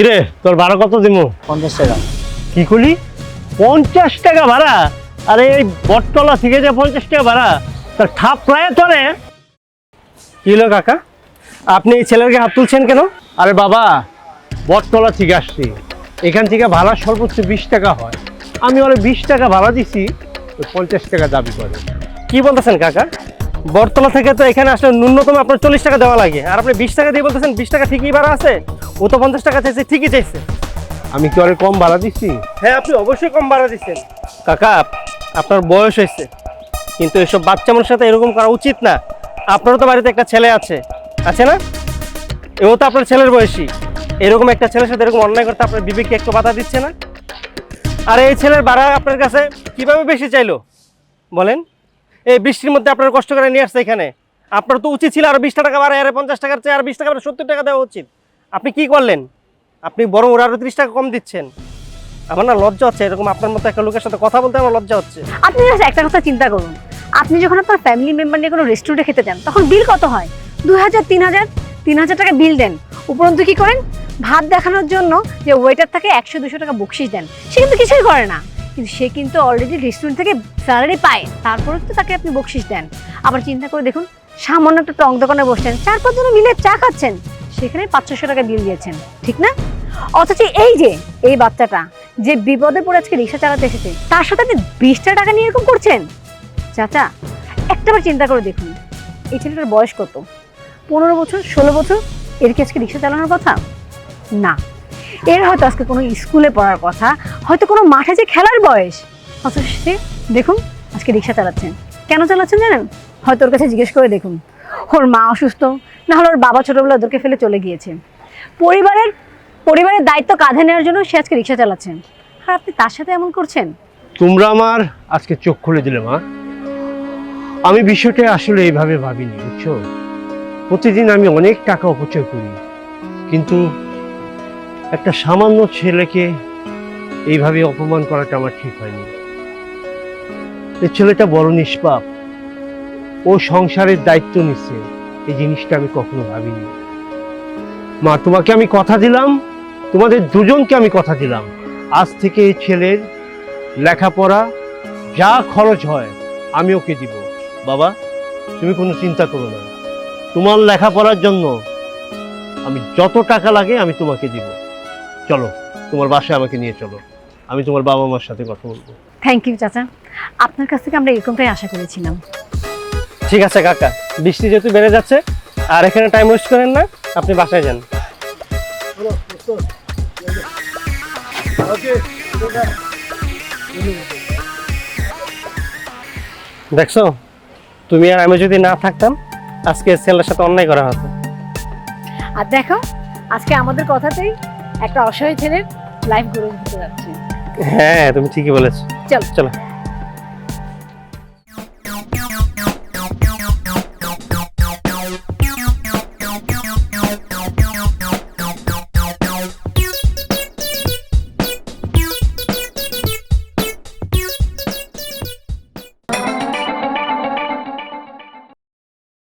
কিরে তোর ভাড়া কত দিমু? পঞ্চাশ টাকা। কি করলি পঞ্চাশ টাকা ভাড়া? আরে এই বটতলা থেকে যে পঞ্চাশ টাকা ভাড়া তার ঠাপ প্রায় তোরে। কি হলো কাকা? আপনি এই ছেলেকে হাত তুলছেন কেন? আরে বাবা বটতলা থেকে আসছি। এখান থেকে ভাড়া সর্বোচ্চ বিশ টাকা হয়। আমি ওরা বিশ টাকা ভাড়া দিছি পঞ্চাশ টাকা দাবি করে। কি বলতেছেন কাকা? বটতলা থেকে তো এখানে আসলে ন্যূনতম আপনার চল্লিশ টাকা দেওয়া লাগে। আর আপনি বিশ টাকা দিয়ে বলতেছেন বিশ টাকা ঠিকই ভাড়া আছে ও তো পঞ্চাশ টাকা চাইছে ঠিকই চাইছে। আমি কি ওরে কম ভাড়া দিচ্ছি? হ্যাঁ আপনি অবশ্যই কম ভাড়া দিচ্ছেন। কাকা আপনার বয়স হয়েছে কিন্তু এসব বাচ্চা মানুষের সাথে এরকম করা উচিত না। আপনারও তো বাড়িতে একটা ছেলে আছে আছে না? এও তো আপনার ছেলের বয়সী। এরকম একটা ছেলের সাথে এরকম অন্যায় করতে আপনার বিবেককে একটু বাধা দিচ্ছে না? আর এই ছেলের ভাড়া আপনার কাছে কীভাবে বেশি চাইলো? বলেন। এই বৃষ্টির মধ্যে আপনার কষ্ট করে নিয়ে আসছে এখানে। আপনার তো উচিত ছিল আরও বিশ টাকা বাড়ায়, আরে পঞ্চাশ টাকার চেয়ে আর বিশ টাকা সত্তর টাকা দেওয়া উচিত। আপনি কি করলেন? আপনি বরং ওরা আরও ত্রিশ টাকা কম দিচ্ছেন। আমার না লজ্জা হচ্ছে, এরকম আপনার মতো একটা লোকের সাথে কথা বলতে আমার লজ্জা হচ্ছে। আপনি একটা কথা চিন্তা করুন। আপনি যখন আপনার ফ্যামিলি মেম্বার নিয়ে কোনো রেস্টুরেন্টে খেতে যান, তখন বিল কত হয়? দু হাজার, তিন হাজার তিন হাজার টাকা বিল দেন। উপরন্তু কি করেন? ভাত দেখানোর জন্য যে ওয়েটার থাকে একশো, দুশো টাকা বকশিস দেন। সে কিন্তু কিছুই করে না। কিন্তু সে কিন্তু অলরেডি রেস্টুরেন্ট থেকে স্যালারি পায়। তারপরে তো তাকে আপনি বকশিস দেন। আবার চিন্তা করে দেখুন, সামান্য একটা টং দোকানে বসছেন চার পাঁচ জনে মিলে চা খাচ্ছেন। সেখানে পাঁচশো টাকা বিল দিয়েছেন, ঠিক না? অথচ এই যে, এই বাচ্চাটা যে বিপদে পড়ে আজকে রিক্সা চালাতে এসেছে, তার সাথে আপনি বিশটা টাকা নিয়ে এরকম করছেন? চাচা, একটাবার চিন্তা করে দেখুন, এই ছেলেটার বয়স কত? পনেরো বছর, ষোলো বছর, এর কি আজকে রিক্সা চালানোর কথা? না। এর হয়তো আজকে কোনো স্কুলে পড়ার কথা, হয়তো কোনো মাঠে যে খেলার বয়স। অথচ সে, দেখুন, আজকে রিক্সা চালাচ্ছেন। কেন চালাচ্ছেন জানেন? হয়তো ওর কাছে জিজ্ঞেস করে দেখুন। ওর মা অসুস্থ, না হলে ওর বাবা ছোটোবেলা ওদেরকে ফেলে চলে গিয়েছে। পরিবারের পরিবারের দায়িত্ব কাঁধে নেওয়ার জন্য সে আজকে রিক্সা চালাচ্ছেন। আর আপনি তার সাথে এমন করছেন? তোমরা আমার আজকে চোখ খুলে দিলে, মা। আমি বিষয়টা আসলে এইভাবে ভাবিনি, বুঝছ? প্রতিদিন আমি অনেক টাকা অপচয় করি, কিন্তু একটা সামান্য ছেলেকে এইভাবে অপমান করাটা আমার ঠিক হয়নি। এই ছেলেটা বড় নিষ্পাপ। ও সংসারের দায়িত্ব নিচ্ছে। এই জিনিসটা আমি কখনো ভাবিনি। মা, তোমাকে আমি কথা দিলাম। তোমাদের দুজনকে আমি কথা দিলাম। আজ থেকে এই ছেলের লেখাপড়া যা খরচ হয়, আমি ওকে দিব। বাবা, তুমি কোনো চিন্তা করো না। তোমার লেখাপড়ার জন্য আমি যত টাকা লাগে আমি তোমাকে দিব। চলো তোমার বাসায় আমাকে নিয়ে চলো। আমি তোমার বাবা মার সাথে কথা বলব। থ্যাংক ইউ চাচা। আপনার কাছ থেকে আমরা এরকমটাই আশা করেছিলাম। ঠিক আছে কাকা। বৃষ্টি যেহেতু বেড়ে যাচ্ছে আর এখানে টাইম ওয়েস্ট করেন না আপনি বাসায় যান। দেখছ? তুমি আর আমি যদি না থাকতাম আজকে ছেলের সাথে অন্যায় করা হতো। আর দেখো আজকে আমাদের কথাতেই একটা অসহায় ছেলের লাইফ গড়ে দিতে যাচ্ছে। হ্যাঁ তুমি ঠিকই বলেছ। চলো। চলো।